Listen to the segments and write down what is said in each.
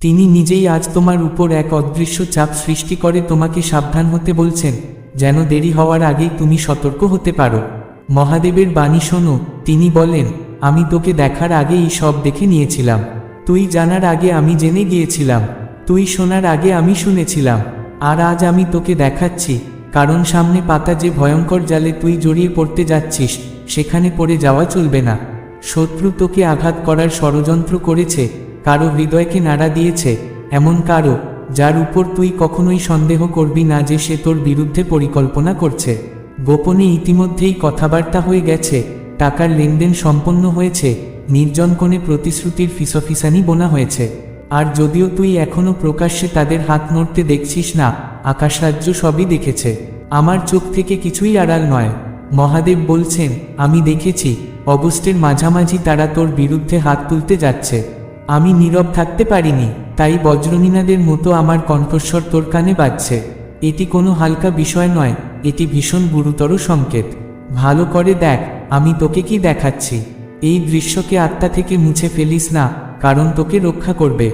তিনি নিজেই আজ তোমার উপর এক অদৃশ্য চাপ সৃষ্টি করে তোমাকে সাবধান হতে বলছেন, যেন দেরি হওয়ার আগেই তুমি সতর্ক হতে পারো। মহাদেবের বাণী শোনো, তিনি বলেন, আমি তোকে দেখার আগেই সব দেখে নিয়েছিলাম। তুই জানার আগে আমি জেনে গিয়েছিলাম। তুই শোনার আগে আমি শুনেছিলাম। আর আজ আমি তোকে দেখাচ্ছি, কারণ সামনে পাতা যে ভয়ঙ্কর জালে তুই জড়িয়ে পড়তে যাচ্ছিস, সেখানে পড়ে যাওয়া চলবে না। শত্রু তোকে আঘাত করার ষড়যন্ত্র করেছে কারও হৃদয়কে নাড়া দিয়েছে, এমন কারও, যার উপর তুই কখনোই সন্দেহ করবি না যে সে তোর বিরুদ্ধে পরিকল্পনা করছে। গোপনে ইতিমধ্যেই কথাবার্তা হয়ে গেছে, টাকার লেনদেন সম্পন্ন হয়েছে, নির্জন কোণে প্রতিশ্রুতির ফিসফিসানি বোনা হয়েছে। আর যদিও তুই এখনও প্রকাশ্যে তাদের হাত নড়তে দেখছিস না আকাশরাজ্য সবই দেখেছে। আমার চোখ থেকে কিছুই আড়াল নয়। মহাদেব বলছেন, আমি দেখেছি, অগস্টের মাঝামাঝি তারা তোর বিরুদ্ধে হাত তুলতে যাচ্ছে। আমি নীরব থাকতে পারিনি, তাই বজ্রনীনাদের মতো আমার কণ্ঠস্বর তোর কানে বাজছে। এটি কোনো হালকা বিষয় নয়, এটি ভীষণ গুরুতর সংকেত। ভালো করে দেখ, আমি তোকে কি দেখাচ্ছি? এই দৃশ্যকে আত্মা থেকে মুছে ফেলিস না, কারণ তোকে রক্ষা করবে।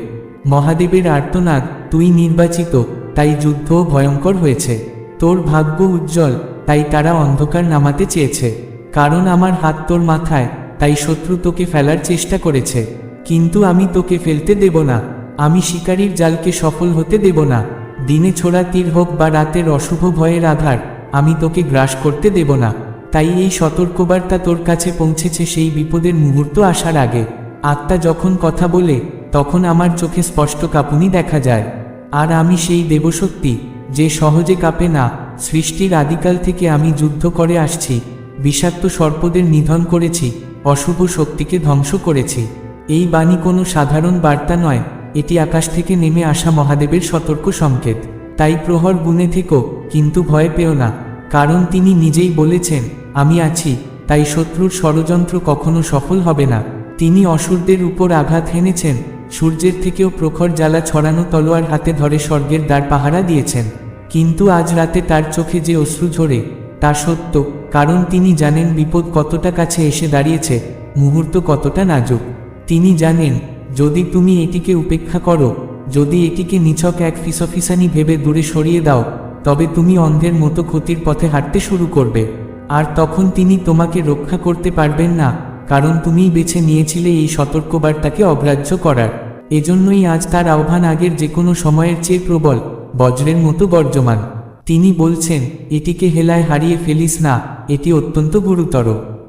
মহাদেবের আর্তনাদ, তুই নির্বাচিত, তাই যুদ্ধও ভয়ঙ্কর হয়েছে। তোর ভাগ্য উজ্জ্বল, তাই তারা অন্ধকার নামাতে চেয়েছে। কারণ আমার হাত তোর মাথায়, তাই শত্রু তোকে ফেলার চেষ্টা করেছে। কিন্তু আমি তোকে ফেলতে দেব না, আমি শিকারীর জালকে সফল হতে দেব না। দিনে ছোড়া তীর হোক বা রাতের অশুভ ভয়ের আধার, আমি তোকে গ্রাস করতে দেব না। তাই এই সতর্কবার্তা তোর কাছে পৌঁছেছে সেই বিপদের মুহূর্ত আসার আগে। আত্মা যখন কথা বলে, তখন আমার চোখে স্পষ্ট কাঁপুনি দেখা যায়। আর আমি সেই দেবশক্তি, যে সহজে কাঁপে না, সৃষ্টির আদিকাল থেকে আমি যুদ্ধ করে আসছি, বিষাক্ত সর্পদের নিধন করেছি, অশুভ শক্তিকে ধ্বংস করেছি। এই বাণী কোনো সাধারণ বার্তা নয়, এটি আকাশ থেকে নেমে আসা মহাদেবের সতর্ক সংকেত। তাই প্রহর গুনে থেকো, কিন্তু ভয় পেও না, কারণ তিনি নিজেই বলেছেন, আমি আছি, তাই শত্রুর ষড়যন্ত্র কখনো সফল হবে না। তিনি অসুরদের উপর আঘাত হেনেছেন, সূর্যের থেকেও প্রখর জ্বালা ছড়ানো তলোয়ার হাতে ধরে স্বর্গের দ্বার পাহারা দিয়েছেন। কিন্তু আজ রাতে তার চোখে যে অশ্রু ঝরে, তা সত্য, কারণ তিনি জানেন বিপদ কতটা কাছে এসে দাঁড়িয়েছে, মুহূর্ত কতটা নাজুক। তিনি জানেন, যদি তুমি এটিকে উপেক্ষা করো, যদি এটিকে নিছক এক ফিসফিসানি ভেবে দূরে সরিয়ে দাও, তবে তুমি অন্ধের মতো ক্ষতির পথে হাঁটতে শুরু করবে। আর তখন তিনি তোমাকে রক্ষা করতে পারবেন না, কারণ তুমিই বেছে নিয়েছিলে এই সতর্কবার্তাকে অগ্রাহ্য করার। এজন্যই আজ তার আহ্বান আগের যে কোনো সময়ের চেয়ে প্রবল, বজ্রের মতো বর্জমান তিনি বলছেন, এটিকে হেলায় হারিয়ে ফেলিস না, এটি অত্যন্ত গুরুতর।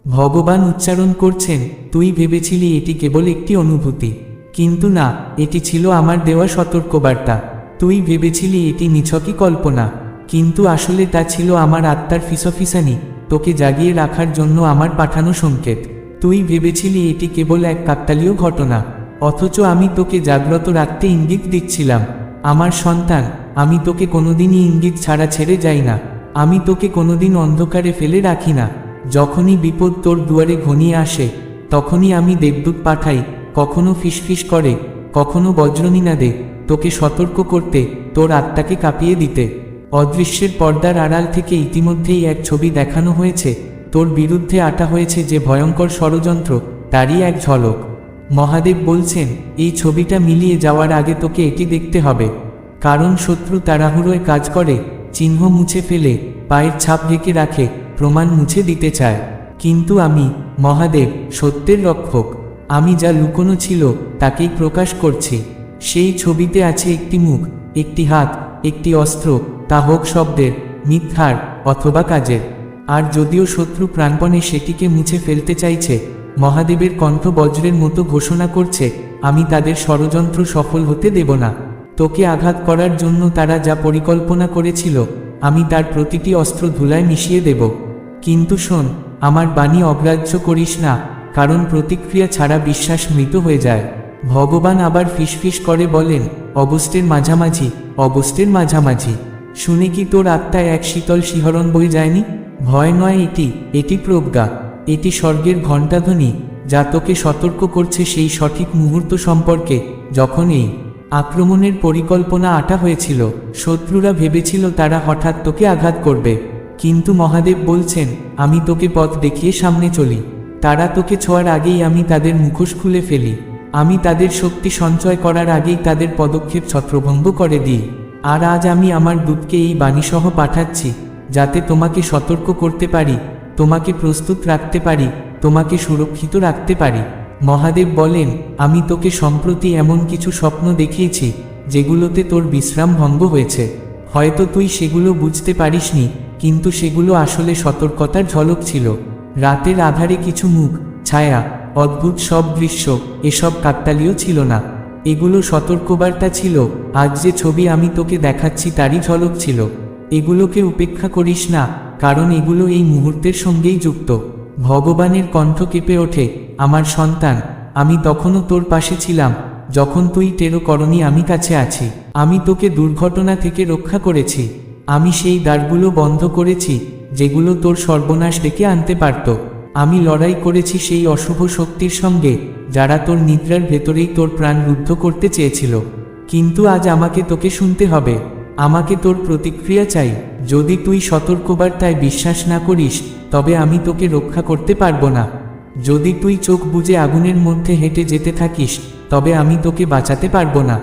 ভগবান উচ্চারণ করছেন, তুই ভেবেছিলি এটি কেবল একটি অনুভূতি। কিন্তু না, এটি ছিল আমার দেওয়া সতর্কবার্তা। তুই ভেবেছিলি এটি নিছকই কল্পনা। কিন্তু আসলে তা ছিল আমার আত্মার ফিসফিসানি। তোকে জাগিয়ে রাখার জন্য আমার পাঠানো সংকেত। তুই ভেবেছিলি এটি কেবল এক কাকতালীয় ঘটনা। অথচ আমি তোকে জাগ্রত রাখতে ইঙ্গিত দিচ্ছিলাম। আমার সন্তান, আমি তোকে কোনোদিনই ইঙ্গিত ছাড়া ছেড়ে যাই না। আমি তোকে কোনোদিন অন্ধকারে ফেলে রাখি না। যখনই বিপদ তোর দুয়ারে ঘনিয়ে আসে, তখনই আমি দেবদূত পাঠাই, কখনো ফিসফিস করে, কখনো বজ্রনীনাদে তোকে সতর্ক করতে, তোর আত্মাকে কাঁপিয়ে দিতে। অদৃশ্যের পর্দার আড়াল থেকে ইতিমধ্যেই এক ছবি দেখানো হয়েছে, তোর বিরুদ্ধে আটা হয়েছে যে ভয়ঙ্কর ষড়যন্ত্র, তারই এক ঝলক। মহাদেব বলছেন, এই ছবিটা মিলিয়ে যাওয়ার আগে তোকে এটি দেখতে হবে। কারণ শত্রু তাড়াহুড়োয় কাজ করে, চিহ্ন মুছে ফেলে, পায়ের ছাপ ঢেকে রাখে প্রমাণ মুছে দিতে চায়। কিন্তু আমি, মহাদেব, সত্যের রক্ষক, আমি যা লুকোনো ছিল, তাকেই প্রকাশ করছি। সেই ছবিতে আছে একটি মুখ, একটি হাত, একটি অস্ত্র, তা হোক শব্দের, মিথ্যার, অথবা কাজের। আর যদিও শত্রু প্রাণপণে সেটিকে মুছে ফেলতে চাইছে, মহাদেবের কণ্ঠ বজ্রের মতো ঘোষণা করছে, আমি তাদের ষড়যন্ত্র সফল হতে দেব না। তোকে আঘাত করার জন্য তারা যা পরিকল্পনা করেছিল, আমি তার প্রতিটি অস্ত্র ধুলায় মিশিয়ে দেব। কিন্তু শোন, আমার বাণী অগ্রাহ্য করিস না, কারণ প্রতিক্রিয়া ছাড়া বিশ্বাস মৃত হয়ে যায়। ভগবান আবার ফিসফিস করে বলেন অগস্টের মাঝামাঝি অগস্টের মাঝামাঝি। শুনে কি তোর আত্মায় এক শীতল শিহরণ বই যায়নি? ভয় নয় এটি এটি প্রজ্ঞা, এটি স্বর্গের ঘণ্টাধ্বনি, যা তোকে সতর্ক করছে সেই সঠিক মুহূর্ত সম্পর্কে, যখন এই আক্রমণের পরিকল্পনা আটা হয়েছিল, শত্রুরা ভেবেছিল তারা হঠাৎ তোকে আঘাত করবে। কিন্তু মহাদেব বলছেন, আমি তোকে পথ দেখিয়ে সামনে চলি। তারা তোকে ছোঁয়ার আগেই আমি তাদের মুখোশ খুলে ফেলি। আমি তাদের শক্তি সঞ্চয় করার আগেই তাদের পদক্ষেপ ছত্রভঙ্গ করে দিই। আর আজ আমি আমার দূতকে এই বাণীসহ পাঠাচ্ছি, যাতে তোমাকে সতর্ক করতে পারি, তোমাকে প্রস্তুত রাখতে পারি, তোমাকে সুরক্ষিত রাখতে পারি। মহাদেব বলেন, আমি তোকে সম্প্রতি এমন কিছু স্বপ্ন দেখিয়েছি, যেগুলোতে তোর বিশ্রাম ভঙ্গ হয়েছে। হয়তো তুই সেগুলো বুঝতে পারিসনি, কিন্তু সেগুলো আসলে সতর্কতার ঝলক ছিল। রাতের আধারে কিছু মুখ, ছায়া, অদ্ভুত সব দৃশ্য, এসব কাকতালীয় ছিল না। এগুলো সতর্কবার্তা ছিল, আজ যে ছবি আমি তোকে দেখাচ্ছি তারই ঝলক ছিল। এগুলোকে উপেক্ষা করিস না, কারণ এগুলো এই মুহূর্তের সঙ্গেই যুক্ত। ভগবানের কণ্ঠ কেঁপে ওঠে, আমার সন্তান, আমি তখনও তোর পাশে ছিলাম যখন তুই টেরো করনি আমি কাছে আছি, আমি তোকে দুর্ঘটনা থেকে রক্ষা করেছি। আমি সেই দ্বারগুলো বন্ধ করেছি, যেগুলো তোর সর্বনাশ ডেকে আনতে পারত। আমি লড়াই করেছি সেই অশুভ শক্তির সঙ্গে, যারা তোর নিদ্রার ভেতরেই তোর প্রাণ রুদ্ধ করতে চেয়েছিল। কিন্তু আজ আমাকে তোকে শুনতে হবে। আমাকে তোর প্রতিক্রিয়া চাই। যদি তুই সতর্কবার্তায় বিশ্বাস না করিস, তবে আমি তোকে রক্ষা করতে পারব না। যদি তুই চোখ বুজে আগুনের মধ্যে হেঁটে যেতে থাকিস তবে আমি তোকে বাঁচাতে পারব না।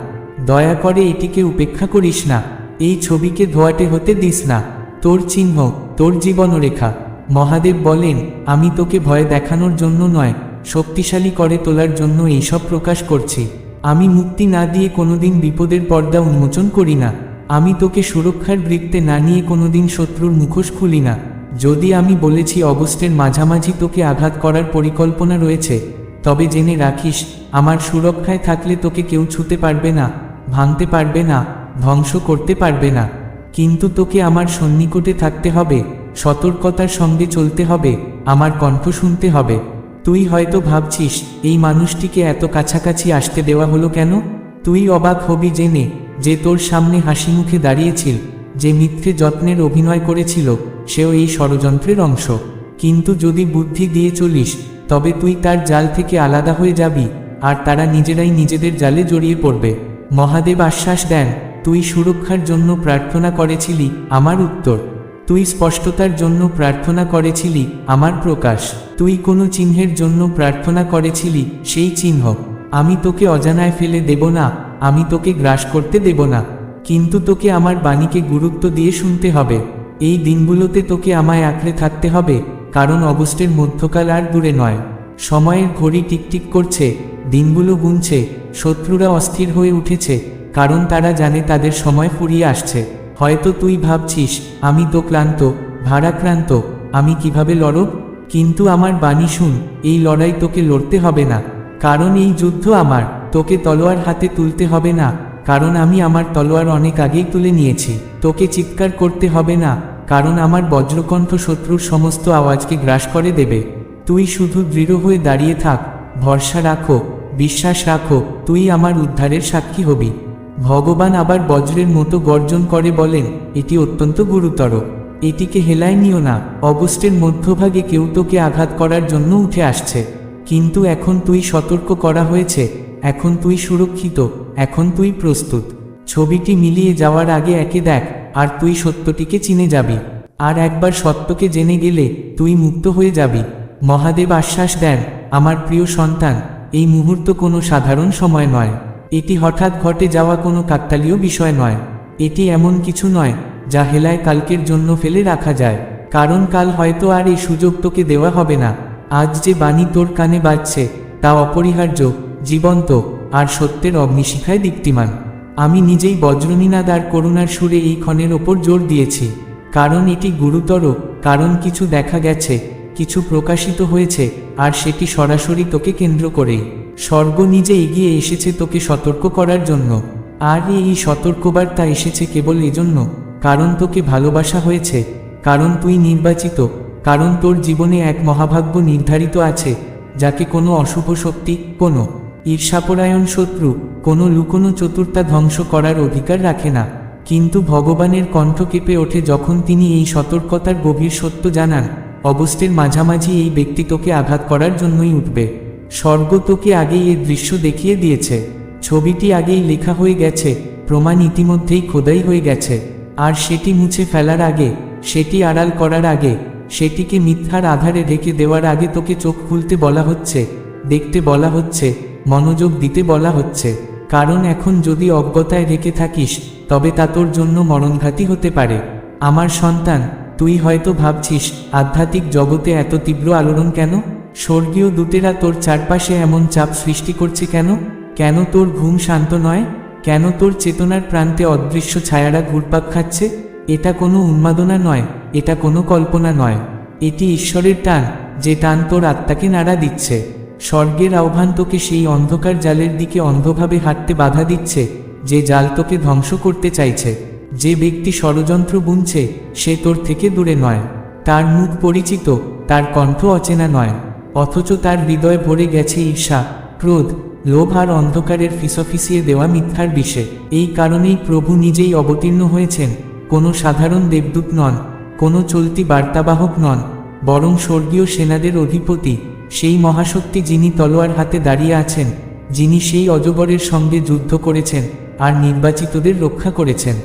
দয়া করে এটিকে উপেক্ষা করিস না। এই ছবিকে ধোয়াটে হতে দিস না। তোর চিহ্ন, তোর জীবনরেখা। মহাদেব বলেন, আমি তোকে ভয় দেখানোর জন্য নয়, শক্তিশালী করে তোলার জন্য এইসব প্রকাশ করছি। আমি মুক্তি না দিয়ে কোনোদিন বিপদের পর্দা উন্মোচন করি না। আমি তোকে সুরক্ষার বৃত্তে না নিয়ে কোনোদিন শত্রুর মুখোশ খুলি না। যদি আমি বলেছি অগস্টের মাঝামাঝি তোকে আঘাত করার পরিকল্পনা রয়েছে তবে জেনে রাখিস, আমার সুরক্ষায় থাকলে তোকে কেউ ছুতে পারবে না, ভাঙতে পারবে না, ধ্বংস করতে পারবে না। কিন্তু তোকে আমার সন্নিকটে থাকতে হবে, সতর্কতার সঙ্গে চলতে হবে, আমার কণ্ঠ শুনতে হবে। তুই হয়তো ভাবছিস, এই মানুষটিকে এত কাছাকাছি আসতে দেওয়া হলো কেন? তুই অবাক হবি জেনে, যে তোর সামনে হাসি মুখে দাঁড়িয়েছিল, যে মিথ্যে যত্নের অভিনয় করেছিল, সেও এই ষড়যন্ত্রের অংশ। কিন্তু যদি বুদ্ধি দিয়ে চলিস তবে তুই তার জাল থেকে আলাদা হয়ে যাবি, আর তারা নিজেরাই নিজেদের জালে জড়িয়ে পড়বে। মহাদেব আশ্বাস দেন, তুই সুরক্ষার জন্য প্রার্থনা করেছিলি, আমার উত্তর। তুই স্পষ্টতার জন্য প্রার্থনা করেছিলি, আমার প্রকাশ। তুই কোনো চিহ্নের জন্য প্রার্থনা করেছিলি, সেই চিহ্ন। আমি তোকে অজানায় ফেলে দেব না, আমি তোকে গ্রাস করতে দেব না। কিন্তু তোকে আমার বাণীকে গুরুত্ব দিয়ে শুনতে হবে। এই দিনগুলোতে তোকে আমায় আঁকড়ে থাকতে হবে কারণ অগস্টের মধ্যকাল আর দূরে নয়। সময়ের ঘড়ি টিকটিক করছে, দিনগুলো গুনছে, শত্রুরা অস্থির হয়ে উঠেছে, কারণ তারা জানে তাদের সময় ফুরিয়ে আসছে। হয়তো তুই ভাবছিস, আমি তো ক্লান্ত, ভারাক্রান্ত, আমি কীভাবে লড়ব? কিন্তু আমার বাণী শুন, এই লড়াই তোকে লড়তে হবে না। কারণ এই যুদ্ধ আমার, তোকে তলোয়ার হাতে তুলতে হবে না। কারণ আমি আমার তলোয়ার অনেক আগেই তুলে নিয়েছি, তোকে চিৎকার করতে হবে না। কারণ আমার বজ্রকণ্ঠ শত্রুর সমস্ত আওয়াজকে গ্রাস করে দেবে। তুই শুধু দৃঢ় হয়ে দাঁড়িয়ে থাক, ভরসা রাখো, বিশ্বাস রাখো, তুই আমার উদ্ধারের সাক্ষী হবি। ভগবান আবার বজ্রের মতো গর্জন করে বলেন, এটি অত্যন্ত গুরুতর। এটিকে হেলায় নিও না। অগস্টের মধ্যভাগে কেউ তোকে আঘাত করার জন্য উঠে আসছে। কিন্তু এখন তুই সতর্ক করা হয়েছে। এখন তুই সুরক্ষিত। এখন তুই প্রস্তুত। ছবিটি মিলিয়ে যাওয়ার আগে একে দেখ। আর তুই সত্যটিকে চিনে যাবি। আর একবার সত্যকে জেনে গেলে তুই মুক্ত হয়ে যাবি। মহাদেব আশ্বাস দেন, আমার প্রিয় সন্তান, এই মুহূর্ত কোনো সাধারণ সময় নয়। এটি হঠাৎ ঘটে যাওয়া কোনো কাকতালীয় বিষয় নয়। এটি এমন কিছু নয়, যা হেলায় কালকের জন্য ফেলে রাখা যায়। কারণ কাল হয়তো আর এই সুযোগ তোকে দেওয়া হবে না। আজ যে বাণী তোর কানে বাজছে, তা অপরিহার্য, জীবন্ত, আর সত্যের অগ্নিশিখায় দীপ্তিমান। আমি নিজেই বজ্রনীনাদ আর করুণার সুরে এই ক্ষণের ওপর জোর দিয়েছি। কারণ এটি গুরুতর, কারণ কিছু দেখা গেছে, কিছু প্রকাশিত হয়েছে, আর সেটি সরাসরি তোকে কেন্দ্র করেই স্বর্গ নিজে এগিয়ে এসেছে তোকে সতর্ক করার জন্য। আর এই সতর্কবার্তা এসেছে কেবল এজন্য, কারণ তোকে ভালোবাসা হয়েছে, কারণ তুই নির্বাচিত, কারণ তোর জীবনে এক মহাভাগ্য নির্ধারিত আছে, যাকে কোনো অশুভ শক্তি, কোনো ঈর্ষাপরায়ণ শত্রু, কোনো লুকোনো চতুর্থা ধ্বংস করার অধিকার রাখে না। কিন্তু ভগবানের কণ্ঠ কেঁপে ওঠে যখন তিনি এই সতর্কতার গভীর সত্য জানান অবস্থের মাঝামাঝি এই ব্যক্তি তোকে আঘাত করার জন্যই উঠবে। স্বর্গ তোকে আগেই এ দৃশ্য দেখিয়ে দিয়েছে। ছবিটি আগেই লেখা হয়ে গেছে, প্রমাণ ইতিমধ্যেই খোদাই হয়ে গেছে। আর সেটি মুছে ফেলার আগে, সেটি আড়াল করার আগে, সেটিকে মিথ্যার আধারে ঢেকে দেওয়ার আগে তোকে চোখ খুলতে বলা হচ্ছে, দেখতে বলা হচ্ছে মনোযোগ দিতে বলা হচ্ছে, কারণ এখন যদি অজ্ঞতায় রেখে থাকিস, তবে তা তোর জন্য মরণঘাতী হতে পারে। আমার সন্তান, তুই হয়তো ভাবছিস, আধ্যাত্মিক জগতে এত তীব্র আলোড়ন কেন? স্বর্গীয় দূতেরা তোর চারপাশে এমন চাপ সৃষ্টি করছে কেন? কেন তোর ঘুম শান্ত নয়? কেন তোর চেতনার প্রান্তে অদৃশ্য ছায়ারা ঘুরপাক খাচ্ছে? এটা কোনো উন্মাদনা নয়, এটা কোনো কল্পনা নয়। এটি ঈশ্বরের টান, যে টান তোর আত্মাকে নাড়া দিচ্ছে। স্বর্গের আহ্বান তোকে সেই অন্ধকার জালের দিকে অন্ধভাবে হাঁটতে বাধা দিচ্ছে, যে জাল তোকে ধ্বংস করতে চাইছে। যে ব্যক্তি ষড়যন্ত্র বুনছে, সে তোর থেকে দূরে নয়। তার মুখ পরিচিত, তার কণ্ঠ অচেনা নয়। অথচ তার হৃদয় ভরে গেছে ঈর্ষা, ক্রোধ, লোভ আর অন্ধকারের ফিসফিসিয়ে দেওয়া মিথ্যার বিষে। এই কারণেই প্রভু নিজেই অবতীর্ণ হয়েছেন। কোনো সাধারণ দেবদূত নন, কোনো চলতি বার্তাবাহক নন, বরং স্বর্গীয় সেনাদের অধিপতি সেই মহাশক্তি যিনি তলোয়ার হাতে দাঁড়িয়ে আছেন, যিনি সেই অজগরের সঙ্গে যুদ্ধ করেছেন আর নির্বাচিতদের রক্ষা করেছেন।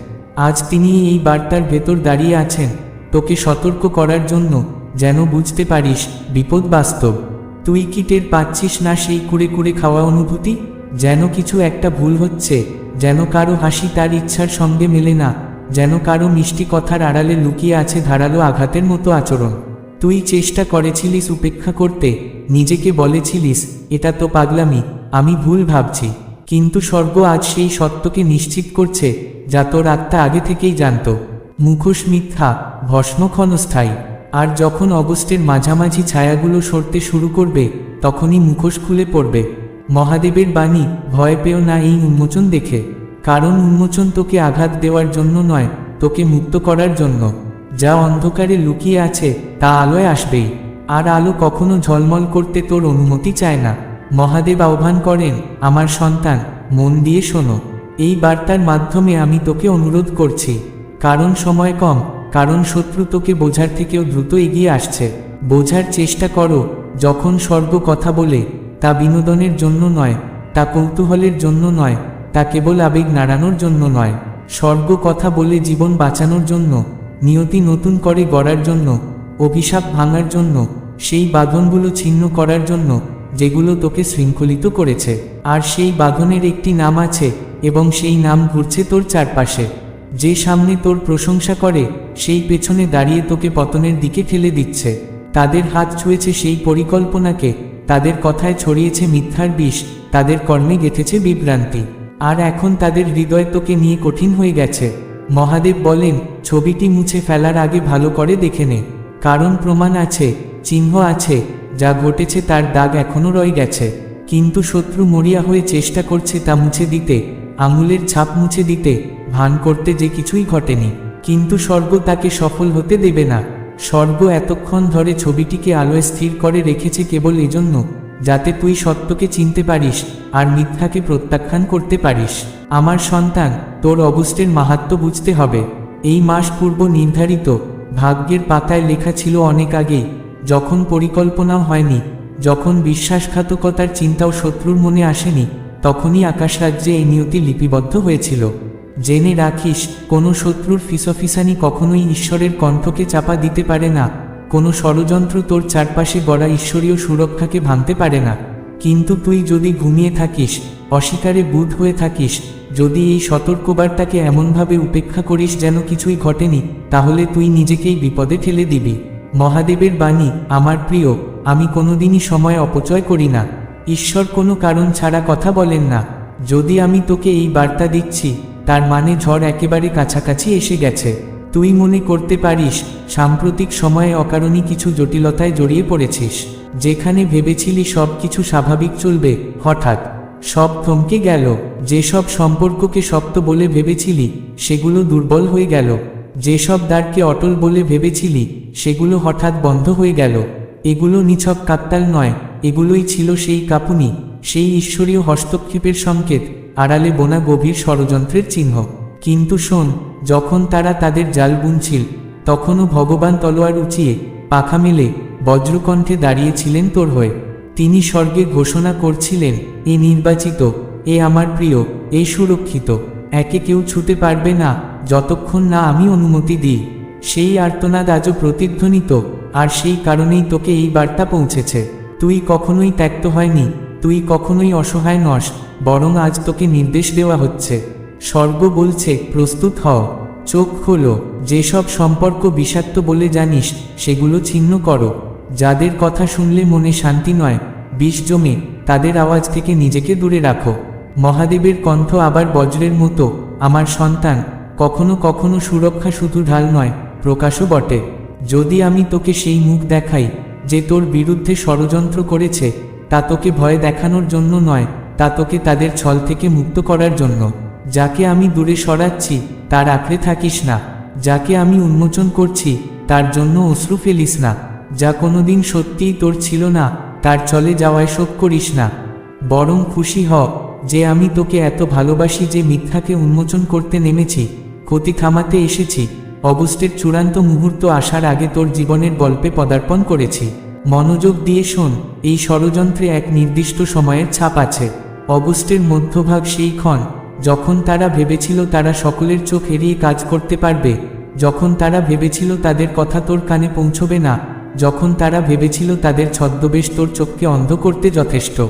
আজ তিনি এই বার্তার ভেতর দাঁড়িয়ে আছেন। তোকে সতর্ক করার জন্য যেন বুঝতে পারিস, বিপদ বাস্তব। তুই কি টের পাচ্ছিস না সেই কুড়ে কুড়ে খাওয়া অনুভূতি? যেন কিছু একটা ভুল হচ্ছে, যেন কারও হাসি তার ইচ্ছার সঙ্গে মেলে না, যেন কারও মিষ্টি কথার আড়ালে লুকিয়ে আছে ধারালো আঘাতের মতো আচরণ। তুই চেষ্টা করেছিলিস উপেক্ষা করতে, নিজেকে বলেছিলিস, এটা তো পাগলামি, আমি ভুল ভাবছি। কিন্তু স্বর্গ আজ সেই সত্যকে নিশ্চিত করছে, যা তোর আত্মা আগে থেকেই জানত। মুখোশ মিথ্যা, ভস্ম ক্ষণস্থায়ী। আর যখন অগস্টের মাঝামাঝি ছায়াগুলো সরতে শুরু করবে, তখনই মুখোশ খুলে পড়বে। মহাদেবের বাণী, ভয় পেও না এই উন্মোচন দেখে। কারণ উন্মোচন তোকে আঘাত দেওয়ার জন্য নয়, তোকে মুক্ত করার জন্য। যা অন্ধকারে লুকিয়ে আছে, তা আলোয় আসবেই আর আলো কখনো ঝলমল করতে তোর অনুমতি চায় না। মহাদেব আহ্বান করেন, আমার সন্তান, মন দিয়ে শোনো। এই বার্তার মাধ্যমে আমি তোকে অনুরোধ করছি। কারণ সময় কম, কারণ শত্রু তোকে বোঝার থেকেও দ্রুত এগিয়ে আসছে। বোঝার চেষ্টা করো, যখন স্বর্গ কথা বলে, তা বিনোদনের জন্য নয়, তা কৌতূহলের জন্য নয়, তা কেবল আবেগ নাড়ানোর জন্য নয়। স্বর্গ কথা বলে জীবন বাঁচানোর জন্য নিয়তি নতুন করে গড়ার জন্য, অভিশাপ ভাঙার জন্য, সেই বাঁধনগুলো ছিন্ন করার জন্য, যেগুলো তোকে শৃঙ্খলিত করেছে। আর সেই বাঁধনের একটি নাম আছে, এবং সেই নাম ঘুরছে তোর চারপাশে। যে সামনে তোর প্রশংসা করে, সেই পেছনে দাঁড়িয়ে তোকে পতনের দিকে ঠেলে দিচ্ছে। তাদের হাত ছুঁয়েছে সেই পরিকল্পনাকে, তাদের কথায় ছড়িয়েছে মিথ্যার বিষ, তাদের কর্মে গেঁথেছে বিভ্রান্তি। আর এখন তাদের হৃদয় তোকে নিয়ে কঠিন হয়ে গেছে। মহাদেব বলেন, ছবিটি মুছে ফেলার আগে ভালো করে দেখে নে। কারণ প্রমাণ আছে, চিহ্ন আছে, যা ঘটেছে তার দাগ এখনও রয়ে গেছে। কিন্তু শত্রু মরিয়া হয়ে চেষ্টা করছে তা মুছে দিতে, আঙুলের ছাপ মুছে দিতে, ভান করতে যে কিছুই ঘটেনি। কিন্তু স্বর্গ তাকে সফল হতে দেবে না। স্বর্গ এতক্ষণ ধরে ছবিটিকে আলোয় স্থির করে রেখেছে কেবল এজন্য। যাতে তুই সত্যকে চিনতে পারিস আর মিথ্যাকে প্রত্যাখ্যান করতে পারিস। আমার সন্তান, তোর অগস্টের মাহাত্ম বুঝতে হবে। এই মাস পূর্ব নির্ধারিত ভাগ্যের পাতায় লেখা ছিল অনেক আগেই যখন পরিকল্পনাও হয়নি, যখন বিশ্বাসঘাতকতার চিন্তাও শত্রুর মনে আসেনি, তখনই আকাশ রাজ্যে এই নিয়তি লিপিবদ্ধ হয়েছিল। জেনে রাখিস, কোনো শত্রুর ফিসফিসানি কখনোই ঈশ্বরের কণ্ঠকে চাপা দিতে পারে না। কোনো ষড়যন্ত্র তোর চারপাশে গড়া ঈশ্বরীয় সুরক্ষাকে ভাঙতে পারে না। কিন্তু তুই যদি ঘুমিয়ে থাকিস, অস্বীকারে বুধ হয়ে থাকিস, যদি এই সতর্কবার্তাকে এমনভাবে উপেক্ষা করিস যেন কিছুই ঘটেনি, তাহলে তুই নিজেকেই বিপদে ঠেলে দিবি। মহাদেবের বাণী, আমার প্রিয়, আমি কোনোদিনই সময় অপচয় করি না। ঈশ্বর কোনো কারণ ছাড়া কথা বলেন না। যদি আমি তোকে এই বার্তা দিচ্ছি, তার মানে ঝড় একেবারে কাছাকাছি এসে গেছে। তুই মনে করতে পারিস, সাম্প্রতিক সময়ে অকারণই কিছু জটিলতায় জড়িয়ে পড়েছিস। যেখানে ভেবেছিলি সব কিছু স্বাভাবিক চলবে, হঠাৎ সব থমকে গেল। যেসব সম্পর্ককে শক্ত বলে ভেবেছিলি, সেগুলো দুর্বল হয়ে গেল। যেসব দ্বারকে অটল বলে ভেবেছিলি, সেগুলো হঠাৎ বন্ধ হয়ে গেল। এগুলো নিছক কাত্তাল নয়, এগুলোই ছিল সেই কাপুনি, সেই ঈশ্বরীয় হস্তক্ষেপের সংকেত, আড়ালে বোনা গভীর ষড়যন্ত্রের চিহ্ন। কিন্তু শোন, যখন তারা তাদের জাল বুনছিল, তখনও ভগবান তলোয়ার উঁচিয়ে পাখা মেলে বজ্রকণ্ঠে দাঁড়িয়েছিলেন তোর হয়ে। তিনি স্বর্গে ঘোষণা করছিলেন, এ নির্বাচিত, এ আমার প্রিয়, এ সুরক্ষিত, একে কেউ ছুতে পারবে না, যতক্ষণ না আমি অনুমতি দিই। সেই আর্তনাদ আজও প্রতিধ্বনিত, আর সেই কারণেই তোকে এই বার্তা পৌঁছেছে। তুই কখনোই ত্যক্ত হয়নি, তুই কখনোই অসহায় নস, বরং আজ তোকে নির্দেশ দেওয়া হচ্ছে। স্বর্গ বলছে, প্রস্তুত হও, চোখ খোলো, যেসব সম্পর্ক বিষাক্ত বলে জানিস, সেগুলো ছিন্ন করো। যাদের কথা শুনলে মনে শান্তি নয়, বিষ জমে, তাদের আওয়াজ থেকে নিজেকে দূরে রাখো। মহাদেবের কণ্ঠ আবার বজ্রের মতো, আমার সন্তান, কখনো কখনো সুরক্ষা শুধু ঢাল নয়, প্রকাশও বটে। যদি আমি তোকে সেই মুখ দেখাই, যে তোর বিরুদ্ধে ষড়যন্ত্র করেছে, তা তোকে ভয় দেখানোর জন্য নয়, তা তোকে তাদের ছল থেকে মুক্ত করার জন্য। যাকে আমি দূরে সরাচ্ছি, তার আঁকড়ে থাকিস না। যাকে আমি উন্মোচন করছি, তার জন্য অশ্রু ফেলিস না। যা কোনোদিন সত্যিই তোর ছিল না, তার চলে যাওয়ায় শোক করিস না। বরং খুশি হ, যে আমি তোকে এত ভালোবাসি যে মিথ্যাকে উন্মোচন করতে নেমেছি, ক্ষতি থামাতে এসেছি। অগস্টের চূড়ান্ত মুহূর্ত আসার আগে তোর জীবনের গল্পে পদার্পণ করেছি। মনোযোগ দিয়ে শোন, এই ষড়যন্ত্রে এক নির্দিষ্ট সময়ের ছাপ আছে। অগস্টের মধ্যভাগ সেই ক্ষণ যখন তারা ভেবেছিল তারা সকলের চোখ এড়িয়ে কাজ করতে পারবে, যখন তারা ভেবেছিল তাদের কথা তোর কানে পৌঁছবে না, যখন তারা ভেবেছিল তাদের ছদ্মবেশ তোর চোখকে অন্ধ করতে যথেষ্ট।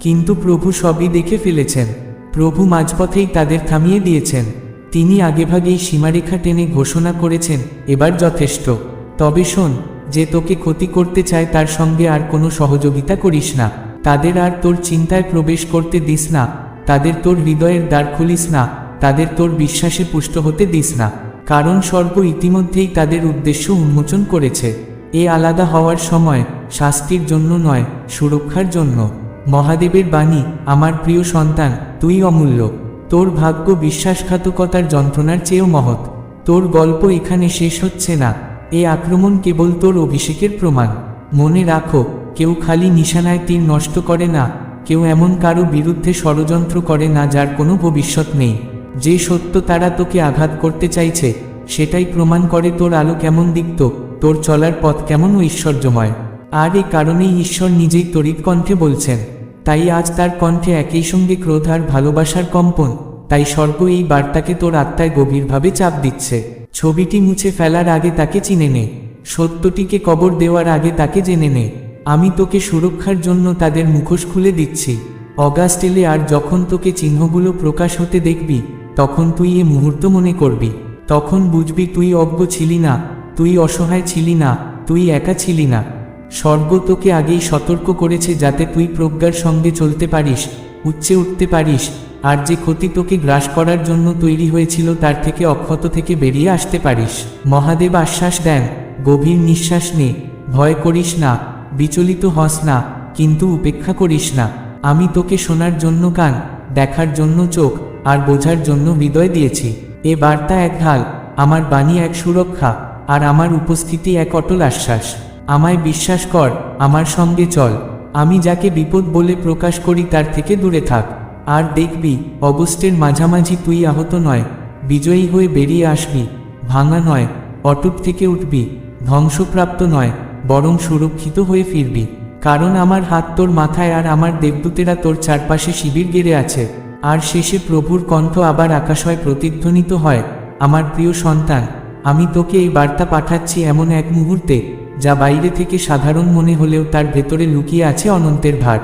কিন্তু প্রভু সবই দেখে ফেলেছেন। প্রভু মাঝপথেই তাদের থামিয়ে দিয়েছেন। তিনি আগেভাগেই সীমারেখা টেনে ঘোষণা করেছেন, এবার যথেষ্ট। তবে শোন, যে তোকে ক্ষতি করতে চায় তার সঙ্গে আর কোনো সহযোগিতা করিস না। তাদের আর তোর চিন্তায় প্রবেশ করতে দিস না। তাদের তোর হৃদয়ের দ্বার খুলিস না, তাদের তোর বিশ্বাসে পুষ্ট হতে দিস না। কারণ স্বর্গ ইতিমধ্যেই তাদের উদ্দেশ্য উন্মোচন করেছে। এ আলাদা হওয়ার সময়, শাস্তির জন্য নয়, সুরক্ষার জন্য। মহাদেবের বাণী, আমার প্রিয় সন্তান, তুই অমূল্য। তোর ভাগ্য বিশ্বাসঘাতকতার যন্ত্রণার চেয়েও মহৎ। তোর গল্প এখানে শেষ হচ্ছে না। এ আক্রমণ কেবল তোর অভিষেকের প্রমাণ। মনে রাখো, কেউ খালি নিশানায় তীর নষ্ট করে না। কেউ এমন কারও বিরুদ্ধে ষড়যন্ত্র করে না যার কোনো ভবিষ্যৎ নেই। যে সত্য তারা তোকে আঘাত করতে চাইছে, সেটাই প্রমাণ করে তোর আলো কেমন দিক্ত তোর চলার পথ কেমন ঐশ্বর্যময়। আর এ কারণেই ঈশ্বর নিজেই তড়িৎ কণ্ঠে বলছেন, তাই আজ তার কণ্ঠে একই সঙ্গে ক্রোধ আর ভালোবাসার কম্পন, তাই স্বর্গ এই বার্তাকে তোর আত্মায় গভীরভাবে চাপ দিচ্ছে। ছবিটি মুছে ফেলার আগে তাকে চিনে নে, সত্যটিকে কবর দেওয়ার আগে তাকে জেনে নে। আমি তোকে সুরক্ষার জন্য তাদের মুখোশ খুলে দিচ্ছি। অগাস্ট এলে আর যখন তোকে চিহ্নগুলো প্রকাশ হতে দেখবি, তখন তুই এ মুহূর্ত মনে করবি। তখন বুঝবি তুই অজ্ঞ ছিলি না, তুই অসহায় ছিলি না, তুই একা ছিলি না। স্বর্গ তোকে আগেই সতর্ক করেছে যাতে তুই প্রজ্ঞার সঙ্গে চলতে পারিস, উচ্চে উঠতে পারিস, আর যে ক্ষতি তোকে গ্রাস করার জন্য তৈরি হয়েছিল তার থেকে অক্ষত থেকে বেরিয়ে আসতে পারিস। মহাদেব আশ্বাস দেন, গভীর নিঃশ্বাস নে, ভয় করিস না বিচলিত হস না, কিন্তু উপেক্ষা করিস না। আমি তোকে শোনার জন্য কান দেখার জন্য চোখ, আর বোঝার জন্য হৃদয় দিয়েছি। এ বার্তা এক ঢাল, আমার বাণী এক সুরক্ষা, আর আমার উপস্থিতি এক অটল আশ্বাস। আমায় বিশ্বাস কর, আমার সঙ্গে চল। আমি যাকে বিপদ বলে প্রকাশ করি তার থেকে দূরে থাক। আর দেখবি, অগস্টের মাঝামাঝি তুই আহত নয়, বিজয়ী হয়ে বেরিয়ে আসবি। ভাঙা নয়, অটুট থেকে উঠবি, ধ্বংসপ্রাপ্ত নয়। বরং সুরক্ষিত হয়ে ফিরবি, কারণ আমার হাত তোর মাথায় আর আমার দেবদূতেরা তোর চারপাশে শিবির গেড়ে আছে। আর শেষে প্রভুর কণ্ঠ আবার আকাশয় প্রতিধ্বনিত হয়, আমার প্রিয় সন্তান, আমি তোকে এই বার্তা পাঠাচ্ছি এমন এক মুহূর্তে, যা বাইরে থেকে সাধারণ মনে হলেও তার ভেতরে লুকিয়ে আছে অনন্তের ভার।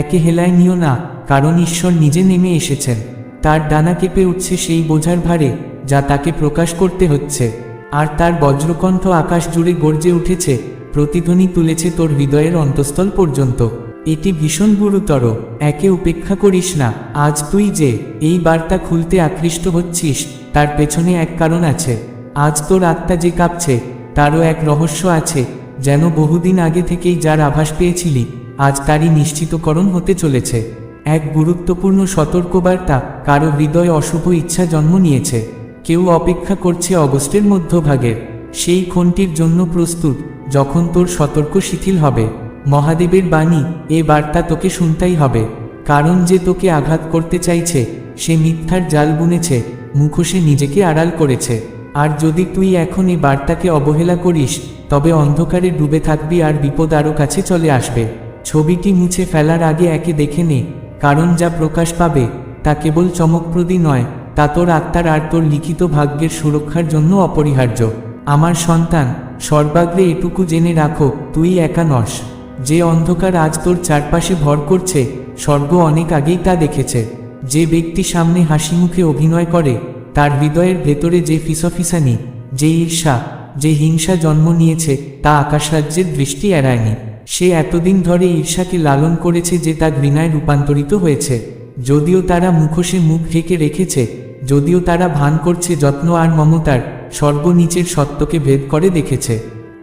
একে হেলায় নিও না, কারণ ঈশ্বর নিজে নেমে এসেছেন। তার ডানা কেঁপে উঠছে সেই বোঝার ভারে, যা তাকে প্রকাশ করতে হচ্ছে। আর তার বজ্রকণ্ঠ আকাশ জুড়ে গর্জে উঠেছে প্রতিধ্বনি তুলেছে তোর হৃদয়ের অন্তঃস্থল পর্যন্ত। এটি ভীষণ গুরুতর, একে উপেক্ষা করিস না। আজ তুই যে এই বার্তা খুলতে আকৃষ্ট হচ্ছিস, তার পেছনে এক কারণ আছে। আজ তোর আত্মা যে কাঁপছে, তারও এক রহস্য আছে, যেন বহুদিন আগে থেকেই যার আভাস পেয়েছিলি, আজ তারই নিশ্চিতকরণ হতে চলেছে। এক গুরুত্বপূর্ণ সতর্কবার্তা, কারও হৃদয় অশুভ ইচ্ছা জন্ম নিয়েছে। কেউ অপেক্ষা করছে অগস্টের মধ্যভাগের সেই ক্ষণটির জন্য প্রস্তুত। যখন তোর সতর্ক শিথিল হবে, মহাদেবের বাণী এ বার্তা তোকে শুনতেই হবে, কারণ যে তোকে আঘাত করতে চাইছে, সে মিথ্যার জাল বুনেছে, মুখোশে নিজেকে আড়াল করেছে। আর যদি তুই এখন এই বার্তাকে অবহেলা করিস, তবে অন্ধকারে ডুবে থাকবি আর বিপদ আরও কাছে চলে আসবে। ছবিটি মুছে ফেলার আগে একে দেখে নে, কারণ যা প্রকাশ পাবে, তা কেবল চমকপ্রদী নয়, তা তোর আত্মার আর তোর লিখিত ভাগ্যের সুরক্ষার জন্য অপরিহার্য। আমার সন্তান সর্বাগ্রে এটুকু জেনে রাখো, তুই একা নস। যে অন্ধকার আজ তোর চারপাশে ভর করছে, স্বর্গ অনেক আগেই তা দেখেছে। যে ব্যক্তি সামনে হাসি মুখে অভিনয় করে, তার হৃদয়ের ভেতরে যে ফিসফিসানি, যে ঈর্ষা, যে হিংসা জন্ম নিয়েছে, তা আকাশরাজ্যের দৃষ্টি এড়ায়নি। সে এতদিন ধরে ঈর্ষাকে লালন করেছে যে তা ঘৃণায় রূপান্তরিত হয়েছে। যদিও তারা মুখোশে মুখ ঢেকে রেখেছে, যদিও তারা ভান করছে যত্ন আর মমতার স্বর্গ নিচের সত্যকে ভেদ করে দেখেছে।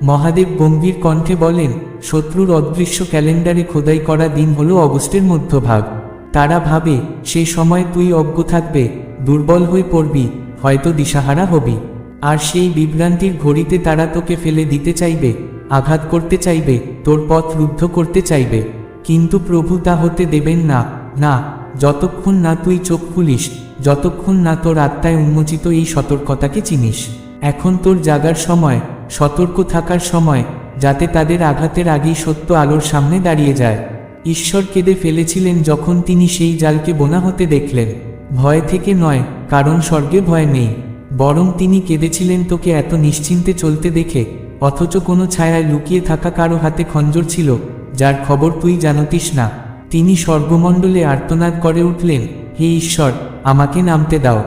মহাদেব গম্ভীর কণ্ঠে বলেন, শত্রুর অদৃশ্য ক্যালেন্ডারে খোদাই করা দিন হলো অগস্টের মধ্যভাগ। তারা ভাবে, সে সময় তুই অজ্ঞ থাকবে, দুর্বল হয়ে পড়বি, হয়তো দিশাহারা হবি। আর সেই বিভ্রান্তির ঘড়িতে তারা তোকে ফেলে দিতে চাইবে, আঘাত করতে চাইবে, তোর পথ রুদ্ধ করতে চাইবে। কিন্তু প্রভু তা হতে দেবেন না। না, যতক্ষণ না তুই চোখ খুলিস যতক্ষণ না তোর আত্মায় উন্মোচিত এই সতর্কতাকে চিনিস। এখন তোর জাগার সময়, সতর্ক থাকার সময়, যাতে তাদের আঘাতের আগেই সত্য আলোর সামনে দাঁড়িয়ে যায়। ঈশ্বর কেঁদে ফেলেছিলেন যখন তিনি সেই জালকে বোনা হতে দেখলেন। ভয় থেকে নয়, কারণ স্বর্গে ভয় নেই। বরং তিনি কেঁদেছিলেন তোকে এত নিশ্চিন্তে চলতে দেখে, অথচ কোনো ছায়ায় লুকিয়ে থাকা কারও হাতে খঞ্জর ছিল, যার খবর তুই জানতিস না। তিনি স্বর্গমণ্ডলে আর্তনাদ করে উঠলেন। হে ঈশ্বর, আমাকে নামতে দাও।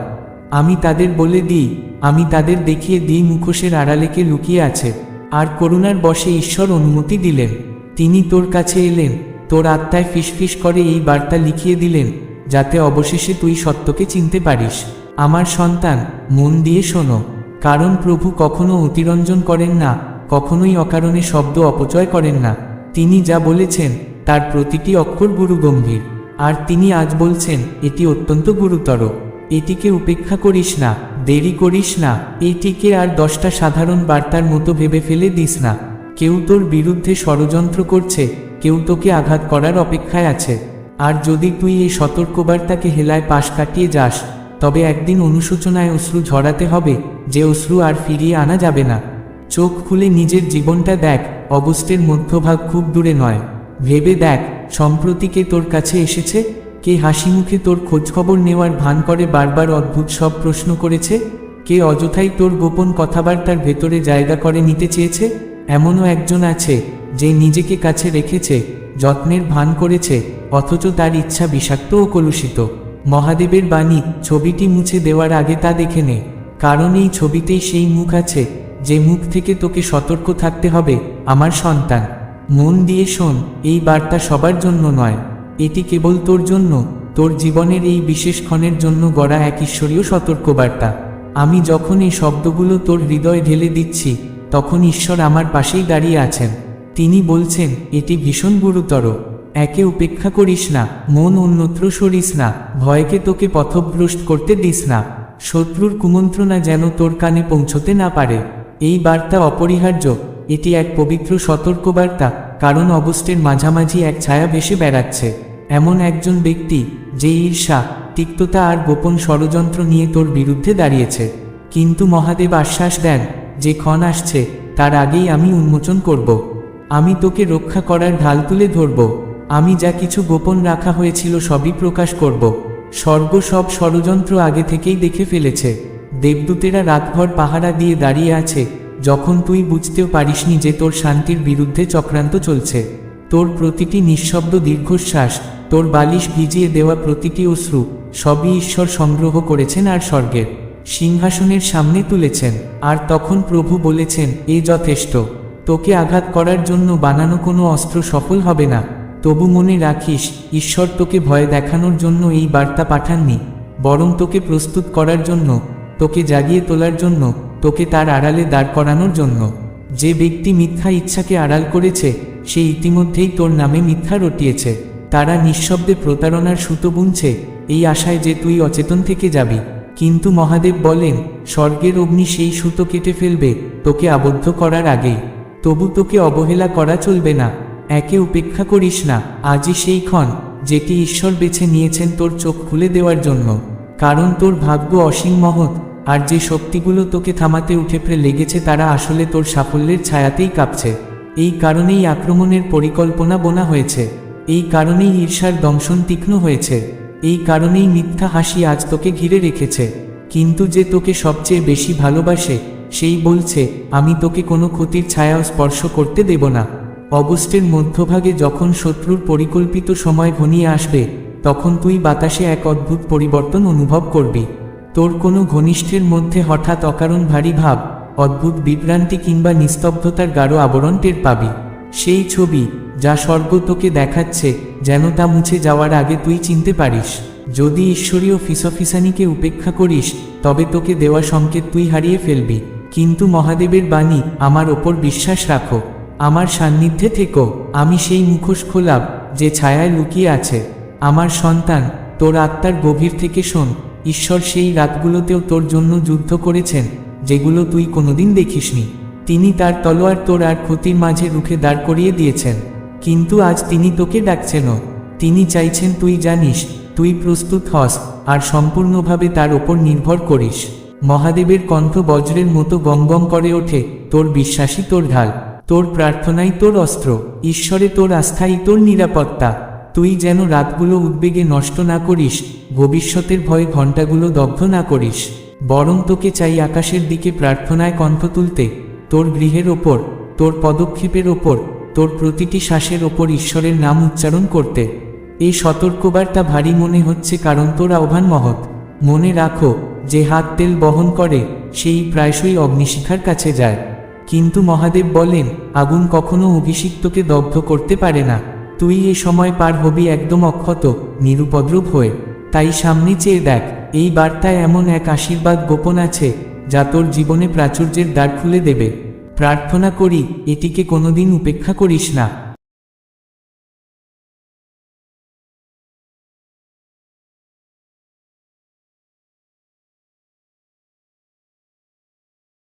আমি তাদের বলে দিই, আমি তাদের দেখিয়ে দিই মুখোশের আড়ালেকে লুকিয়ে আছে। আর করুণার বসে ঈশ্বর অনুমতি দিলেন। তিনি তোর কাছে এলেন, তোর আত্মায় ফিসফিস করে এই বার্তা লিখিয়ে দিলেন, যাতে অবশেষে তুই সত্যকে চিনতে পারিস। আমার সন্তান, মন দিয়ে শোনো। কারণ প্রভু কখনো অতিরঞ্জন করেন না, কখনোই অকারণে শব্দ অপচয় করেন না। তিনি যা বলেছেন, তার প্রতিটি অক্ষর গুরু গম্ভীর আর তিনি আজ বলছেন, এটি অত্যন্ত গুরুতর। এটিকে উপেক্ষা করিস না, দেরি করিস না। এটিকে আর দশটা সাধারণ বার্তার মতো ভেবে ফেলে দিস না। কেউ তোর বিরুদ্ধে ষড়যন্ত্র করছে, কেউ তোকে আঘাত করার অপেক্ষায় আছে। আর যদি তুই এই সতর্কবার্তাকে হেলায় পাশ কাটিয়ে যাস, তবে একদিন অনুশোচনায় অশ্রু ঝরাতে হবে, যে অশ্রু আর ফিরিয়ে আনা যাবে না। চোখ খুলে নিজের জীবনটা দেখ, অগস্টের মধ্যভাগ খুব দূরে নয়। ভেবে দেখ, সম্প্রতি কে তোর কাছে এসেছে? কে হাসি মুখে তোর খোঁজখবর নেওয়ার ভান করে বারবার অদ্ভুত সব প্রশ্ন করেছে? কে অযথাই তোর গোপন কথাবার্তার ভেতরে জায়গা করে নিতে চেয়েছে? এমনও একজন আছে, যে নিজেকে কাছে রেখেছে, যত্নের ভান করেছে, অথচ তার ইচ্ছা বিষাক্ত ও কলুষিত। মহাদেবের বাণী, ছবিটি মুছে দেওয়ার আগে তা দেখে নে। কারণ এই ছবিতেই সেই মুখ আছে, যে মুখ থেকে তোকে সতর্ক থাকতে হবে, আমার সন্তান। মন দিয়ে শোন, এই বার্তা সবার জন্য নয়। এটি কেবল তোর জন্য। তোর জীবনের এই বিশেষ ক্ষণের জন্য গড়া এক ঈশ্বরীয় সতর্কবার্তা। আমি যখন এই শব্দগুলো তোর হৃদয় ঢেলে দিচ্ছি, তখন ঈশ্বর আমার পাশেই দাঁড়িয়ে আছেন। তিনি বলছেন, এটি ভীষণ গুরুতর। একে উপেক্ষা করিস না, মন অন্যত্র সরিস না, ভয়কে তোকে পথভ্রষ্ট করতে দিস না। শত্রুর কুমন্ত্রণা যেন তোর কানে পৌঁছতে না পারে। এই বার্তা অপরিহার্য। এটি এক পবিত্র সতর্কবার্তা, কারণ অগস্টের মাঝামাঝি এক ছায়া ভেসে বেড়াচ্ছে। এমন একজন ব্যক্তি, যে ঈর্ষা, তিক্ততা আর গোপন ষড়যন্ত্র নিয়ে তোর বিরুদ্ধে দাঁড়িয়েছে। কিন্তু মহাদেব আশ্বাস দেন, যে ক্ষণ আসছে, তার আগেই আমি উন্মোচন করব। আমি তোকে রক্ষা করার ঢাল তুলে ধরব। আমি যা কিছু গোপন রাখা হয়েছিল সবই প্রকাশ করব। স্বর্গ সব ষড়যন্ত্র আগে থেকেই দেখে ফেলেছে। দেবদূতেরা রাতভর পাহারা দিয়ে দাঁড়িয়ে আছে যখন তুই বুঝতেও পারিসনি যে তোর শান্তির বিরুদ্ধে চক্রান্ত চলছে, তোর প্রতিটি নিঃশব্দ দীর্ঘশ্বাস, তোর বালিশ ভিজিয়ে দেওয়া প্রতিটি অশ্রু, সবই ঈশ্বর সংগ্রহ করেছেন আর স্বর্গের সিংহাসনের সামনে তুলেছেন। আর তখন প্রভু বলেছেন, এ যথেষ্ট। তোকে আঘাত করার জন্য বানানো কোনো অস্ত্র সফল হবে না। তবু মনে রাখিস, ঈশ্বর তোকে ভয় দেখানোর জন্য এই বার্তা পাঠাননি। বরং তোকে প্রস্তুত করার জন্য, তোকে জাগিয়ে তোলার জন্য তোকে তার আড়ালে দাঁড় করানোর জন্য। যে ব্যক্তি মিথ্যা ইচ্ছাকে আড়াল করেছে, সে ইতিমধ্যেই তোর নামে মিথ্যা রটিয়েছে। তারা নিঃশব্দে প্রতারণার সুতো বুনছে, এই আশায় যে তুই অচেতন থেকে যাবি। কিন্তু মহাদেব বলেন, স্বর্গের অগ্নি সেই সুতো কেটে ফেলবে, তোকে আবদ্ধ করার আগেই। তবু তোকে অবহেলা করা চলবে না। একে উপেক্ষা করিস না, আজই সেই ক্ষণ, যেটি ঈশ্বর বেছে নিয়েছেন তোর চোখ খুলে দেওয়ার জন্য। কারণ তোর ভাগ্য অসীম মহৎ আর যে শক্তিগুলো তোকে থামাতে উঠে পড়ে লেগেছে তারা আসলে তোর সাফল্যের ছায়াতেই কাঁপছে। এই কারণেই আক্রমণের পরিকল্পনা বোনা হয়েছে। এই কারণেই ঈর্ষার দংশন তীক্ষ্ণ হয়েছে। এই কারণেই মিথ্যা হাসি আজ তোকে ঘিরে রেখেছে। কিন্তু যে তোকে সবচেয়ে বেশি ভালোবাসে, সেই বলছে, আমি তোকে কোনো ক্ষতির ছায়াও স্পর্শ করতে দেব না। অগস্টের মধ্যভাগে যখন শত্রুর পরিকল্পিত সময় ঘনিয়ে আসবে, তখন তুই বাতাসে এক অদ্ভুত পরিবর্তন অনুভব করবি। তোর কোনো ঘনিষ্ঠের মধ্যে হঠাৎ অকারণ ভারী ভাব, অদ্ভুত বিভ্রান্তি কিংবা নিস্তব্ধতার গাঢ় আবরণ টের পাবি। সেই ছবি, যা স্বর্গ তোকে দেখাচ্ছে, যেন তা মুছে যাওয়ার আগে তুই চিনতে পারিস। যদি ঈশ্বরীয় ফিসফিসানিকে উপেক্ষা করিস, তবে তোকে দেওয়া সংকেত তুই হারিয়ে ফেলবি। কিন্তু মহাদেবের বাণী, আমার ওপর বিশ্বাস রাখো। আমার সান্নিধ্যে থেকো। আমি সেই মুখোশ খোলাব, যে ছায়ায় লুকিয়ে আছে। আমার সন্তান, তোর আত্মার গভীর থেকে শোন। ঈশ্বর সেই রাতগুলোতেও তোর জন্য যুদ্ধ করেছেন, যেগুলো তুই কোনোদিন দেখিসনি। তিনি তার তলোয়ার তোর আর ক্ষতির মাঝে রুখে দাঁড় করিয়ে দিয়েছেন। কিন্তু আজ তিনি তোকে ডাকছেনও। তিনি চাইছেন তুই জানিস, তুই প্রস্তুত হস আর সম্পূর্ণভাবে তার ওপর নির্ভর করিস। মহাদেবের কণ্ঠ বজ্রের মতো গম গম করে ওঠে, তোর বিশ্বাসী তোর ঢাল। তোর প্রার্থনাই তোর অস্ত্র। ঈশ্বরে তোর আস্থাই তোর নিরাপত্তা। তুই যেন রাতগুলো উদ্বেগে নষ্ট না করিস, ভবিষ্যতের ভয়ে ঘণ্টাগুলো দগ্ধ না করিস। বরং তোকে চাই আকাশের দিকে প্রার্থনায় কণ্ঠ তুলতে, তোর গৃহের ওপর, তোর পদক্ষেপের ওপর, তোর প্রতিটি শ্বাসের ওপর ঈশ্বরের নাম উচ্চারণ করতে। এই সতর্কবার্তা ভারী মনে হচ্ছে কারণ তোর আহ্বান মহৎ। মনে রাখো, যে হাত তেল বহন করে, সেই প্রায়শই অগ্নিশিখার কাছে যায়। কিন্তু মহাদেব বলেন, আগুন কখনো অভিষিক্তকে দগ্ধ করতে পারে না। তুই এ সময় পার হবি একদম অক্ষত, নিরুপদ্রব হয়ে। তাই সামনে চেয়ে দেখ, এই বার্তায় এমন এক আশীর্বাদ গোপন আছে, যা তোর জীবনে প্রাচুর্যের দ্বার খুলে দেবে। প্রার্থনা করি, এটিকে কোনোদিন উপেক্ষা করিস না।